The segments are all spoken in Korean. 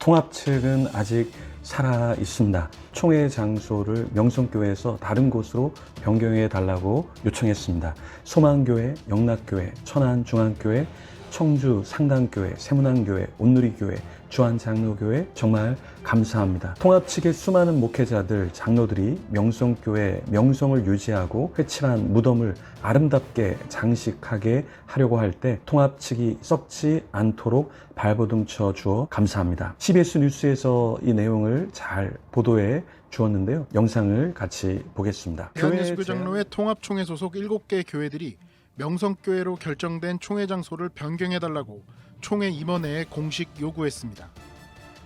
통합 측은 아직 살아 있습니다. 총회 장소를 명성교회에서 다른 곳으로 변경해 달라고 요청했습니다. 소망교회, 영락교회, 천안중앙교회, 청주 상당교회, 세문안교회, 온누리교회, 주한장로교회 정말 감사합니다. 통합 측의 수많은 목회자들, 장로들이 명성교회 명성을 유지하고 회칠한 무덤을 아름답게 장식하게 하려고 할 때 통합 측이 썩지 않도록 발버둥 쳐 주어 감사합니다. CBS 뉴스에서 이 내용을 잘 보도해 주었는데요. 영상을 같이 보겠습니다. 대한예수교 제안- 장로회 통합총회 소속 7개 교회들이 명성교회로 결정된 총회 장소를 변경해달라고 총회 임원회에 공식 요구했습니다.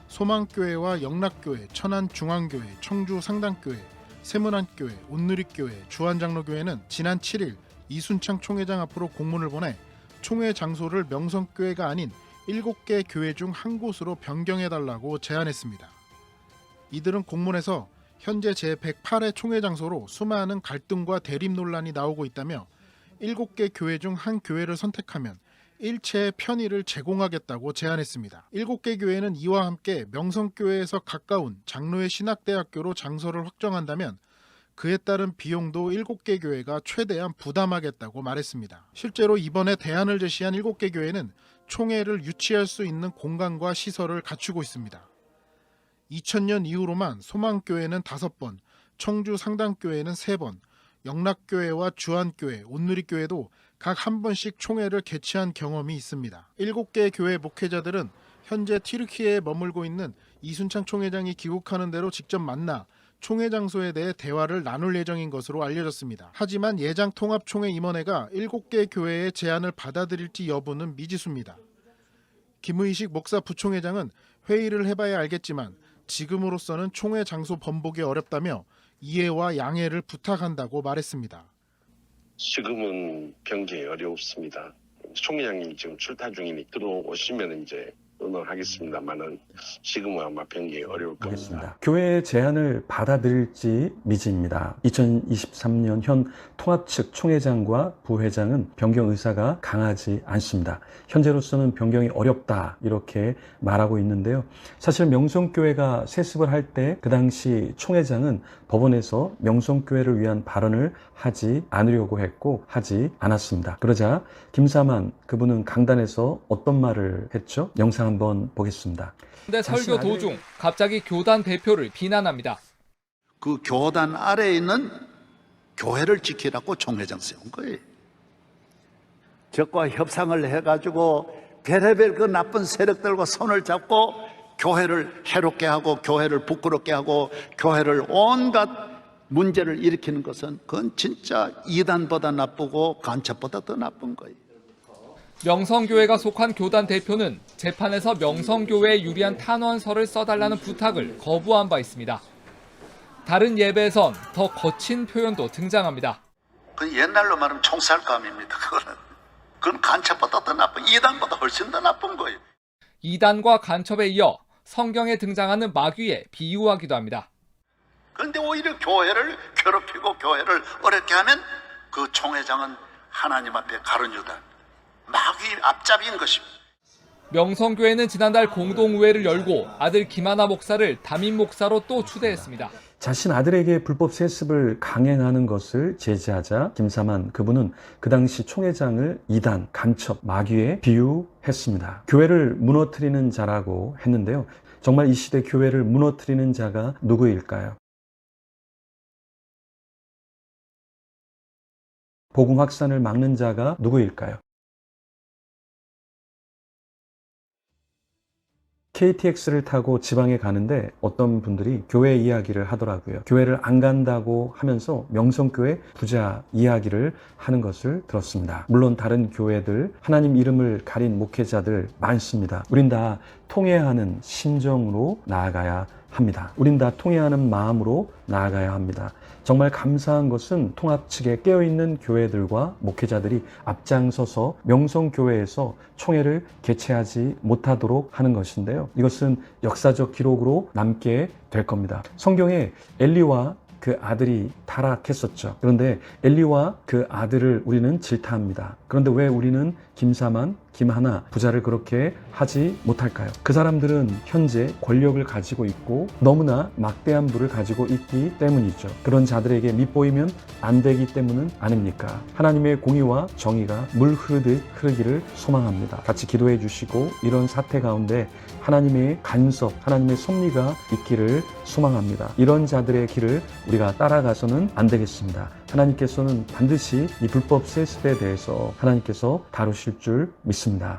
소망교회와 영락교회, 천안중앙교회, 청주상당교회, 세문안교회, 온누리교회, 주한장로교회는 지난 7일 이순창 총회장 앞으로 공문을 보내 총회 장소를 명성교회가 아닌 7개 교회 중 한 곳으로 변경해달라고 제안했습니다. 이들은 공문에서 현재 제108회 총회 장소로 수많은 갈등과 대립 논란이 나오고 있다며 7개 교회 중 한 교회를 선택하면 일체의 편의를 제공하겠다고 제안했습니다. 7개 교회는 이와 함께 명성교회에서 가까운 장로회 신학대학교로 장소를 확정한다면 그에 따른 비용도 7개 교회가 최대한 부담하겠다고 말했습니다. 실제로 이번에 대안을 제시한 7개 교회는 총회를 유치할 수 있는 공간과 시설을 갖추고 있습니다. 2000년 이후로만 소망교회는 5번, 청주 상당교회는 3번, 영락교회와 주한교회, 온누리교회도 각 한 번씩 총회를 개최한 경험이 있습니다. 7개 교회 목회자들은 현재 튀르키예에 머물고 있는 이순창 총회장이 귀국하는 대로 직접 만나 총회 장소에 대해 대화를 나눌 예정인 것으로 알려졌습니다. 하지만 예장 통합 총회 임원회가 7개 교회의 제안을 받아들일지 여부는 미지수입니다. 김의식 목사 부총회장은 회의를 해봐야 알겠지만 지금으로서는 총회 장소 번복이 어렵다며 이해와 양해를 부탁한다고 말했습니다. 지금은 경제에 어렵습니다. 총회장님 지금 출타 중이니 들어오시면 이제 의논하겠습니다만은 지금은 아마 변경이 어려울 겁니다. 보겠습니다. 교회의 제안을 받아들일지 미지입니다. 2023년 현 통합 측 총회장과 부회장은 변경 의사가 강하지 않습니다. 현재로서는 변경이 어렵다 이렇게 말하고 있는데요. 사실 명성교회가 세습을 할 때 그 당시 총회장은 법원에서 명성교회를 위한 발언을 하지 않으려고 했고 하지 않았습니다. 그러자 김사만 그분은 강단에서 어떤 말을 했죠? 영상 한번 보겠습니다. 근데 설교 도중 갑자기 교단 대표를 비난합니다. 그 교단 아래에 있는 교회를 지키라고 총회장 세운 거예요. 적과 협상을 해가지고 별의별 그 나쁜 세력들과 손을 잡고 교회를 해롭게 하고 교회를 부끄럽게 하고 교회를 온갖 문제를 일으키는 것은 그건 진짜 이단보다 나쁘고 간첩보다 더 나쁜 거예요. 명성교회가 속한 교단 대표는 재판에서 명성교회에 유리한 탄원서를 써달라는 부탁을 거부한 바 있습니다. 다른 예배에선 더 거친 표현도 등장합니다. 그 옛날로 말하면 총살감입니다. 그거는 그건 간첩보다 더 나쁜 이단보다 훨씬 더 나쁜 거예요. 이단과 간첩에 이어 성경에 등장하는 마귀에 비유하기도 합니다. 그런데 오히려 교회를 괴롭히고 교회를 어렵게 하면 그 총회장은 하나님 앞에 가르뉴다. 마귀 앞잡이인 것입니다. 명성교회는 지난달 공동의회를 열고 아들 김하나 목사를 담임 목사로 또 추대했습니다. 자신 아들에게 불법 세습을 강행하는 것을 제지하자 김사만 그분은 그 당시 총회장을 이단, 간첩, 마귀에 비유했습니다. 교회를 무너뜨리는 자라고 했는데요. 정말 이 시대 교회를 무너뜨리는 자가 누구일까요? 복음 확산을 막는 자가 누구일까요? KTX를 타고 지방에 가는데 어떤 분들이 교회 이야기를 하더라고요. 교회를 안 간다고 하면서 명성교회 부자 이야기를 하는 것을 들었습니다. 물론 다른 교회들, 하나님 이름을 가린 목회자들 많습니다. 우린 다 통회하는 심정으로 나아가야 합니다. 우린 다 통회하는 마음으로 나아가야 합니다. 정말 감사한 것은 통합 측에 깨어있는 교회들과 목회자들이 앞장서서 명성교회에서 총회를 개최하지 못하도록 하는 것인데요. 이것은 역사적 기록으로 남게 될 겁니다. 성경에 엘리와 그 아들이 타락했었죠. 그런데 엘리와 그 아들을 우리는 질타합니다. 그런데 왜 우리는 김사만, 김하나 부자를 그렇게 하지 못할까요? 그 사람들은 현재 권력을 가지고 있고 너무나 막대한 부를 가지고 있기 때문이죠. 그런 자들에게 밑보이면 안 되기 때문은 아닙니까? 하나님의 공의와 정의가 물 흐르듯 흐르기를 소망합니다. 같이 기도해 주시고 이런 사태 가운데 하나님의 간섭, 하나님의 섭리가 있기를 소망합니다. 이런 자들의 길을 우리가 따라가서는 안 되겠습니다. 하나님께서는 반드시 이 불법 세습에 대해서 하나님께서 다루실 줄 믿습니다.